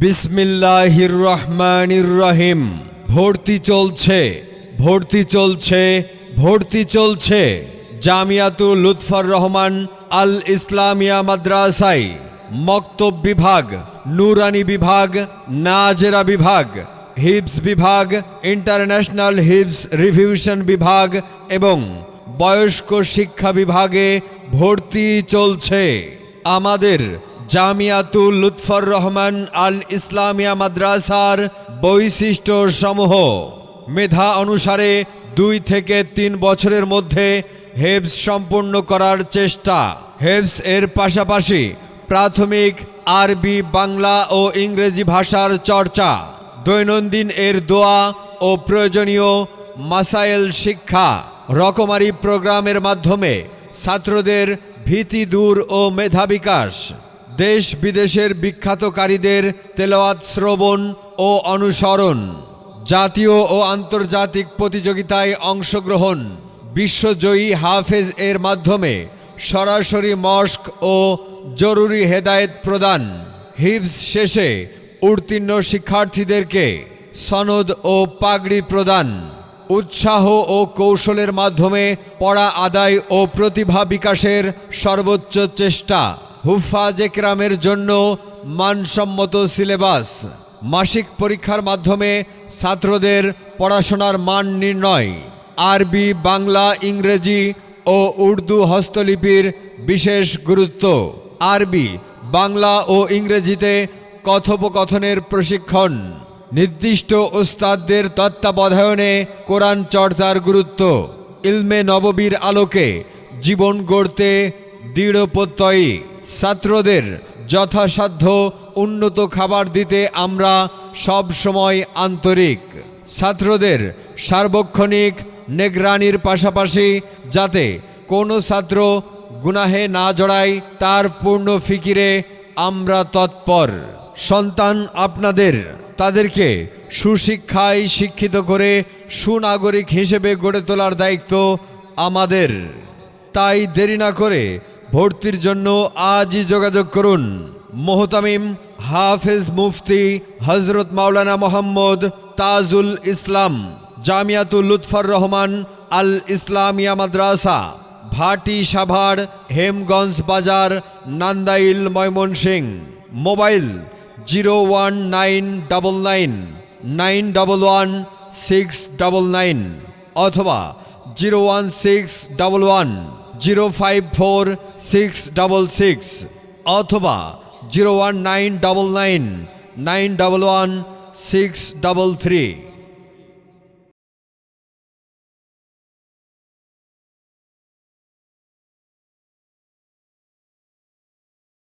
বিসমিল্লাহির রহমানির রহিম ভর্তি চলছে ভর্তি চলছে ভর্তি চলছে। জামিয়াতুল লুৎফর রহমান আল ইসলামিয়া মাদ্রাসাই মক্তব বিভাগ, নুরানি বিভাগ, নাজেরা বিভাগ, হিবস বিভাগ, ইন্টারন্যাশনাল হিবস রিভিউশন বিভাগ এবং বয়স্ক শিক্ষা বিভাগে ভর্তি চলছে। আমাদের জামিয়াতুল লুৎফর রহমান আল ইসলামিয়া মাদ্রাসার বৈশিষ্ট্য সমূহ। মেধা অনুসারে দুই থেকে তিন বছরের মধ্যে হেবস সম্পূর্ণ করার চেষ্টা। হেবস এর পাশাপাশি প্রাথমিক আরবি, বাংলা ও ইংরেজি ভাষার চর্চা, দৈনন্দিন এর দোয়া ও প্রয়োজনীয় মাসাইল শিক্ষা রকমারি প্রোগ্রামের মাধ্যমে ছাত্রদের ভীতি দূর ও মেধা বিকাশ। দেশ বিদেশের বিখ্যাতকারীদের তেলাওয়াত শ্রবণ ও অনুসরণ, জাতীয় ও আন্তর্জাতিক প্রতিযোগিতায় অংশগ্রহণ, বিশ্বজয়ী হাফেজ এর মাধ্যমে সরাসরি মস্ক ও জরুরি হেদায়েত প্রদান। হিবস শেষে উত্তীর্ণ শিক্ষার্থীদেরকে সনদ ও পাগড়ি প্রদান। উৎসাহ ও কৌশলের মাধ্যমে পড়া আদায় ও প্রতিভা বিকাশের সর্বোচ্চ চেষ্টা। হুফাজ একরামের জন্য মানসম্মত সিলেবাস। মাসিক পরীক্ষার মাধ্যমে ছাত্রদের পড়াশোনার মান নির্ণয়। আরবি, বাংলা, ইংরেজি ও উর্দু হস্তলিপির বিশেষ গুরুত্ব। আরবি, বাংলা ও ইংরেজিতে কথোপকথনের প্রশিক্ষণ। নির্দিষ্ট ওস্তাদদের তত্ত্বাবধায়নে কোরআন চর্চার গুরুত্ব। ইলমে নববীর আলোকে জীবন গড়তে দৃঢ় প্রত্যয়ী ছাত্রদের যথাসাধ্য উন্নত খাবার দিতে আমরা সব সময় আন্তরিক। ছাত্রদের সার্বক্ষণিক নেগরানির পাশাপাশি যাতে কোনো ছাত্র গুনাহে না জড়ায়, তার পূর্ণ ফিকিরে আমরা তৎপর। সন্তান আপনাদের, তাদেরকে সুশিক্ষায় শিক্ষিত করে সুনাগরিক হিসেবে গড়ে তোলার দায়িত্ব আমাদের। তাই দেরি না করে ভর্তির জন্য আজই যোগাযোগ করুন। মোহতামিম হাফেজ মুফতি হজরত মাওলানা মোহাম্মদ তাজুল ইসলাম, জামিয়াতুল লুৎফর রহমান আল ইসলামিয়া মাদ্রাসা, ভাটি Savar, Hemganj Bazar, Nandail Mymensingh mobile zero one nine double nine nine double one six double nine অথবা zero one six double one. অথবা zero one nine double nine nine double one six double three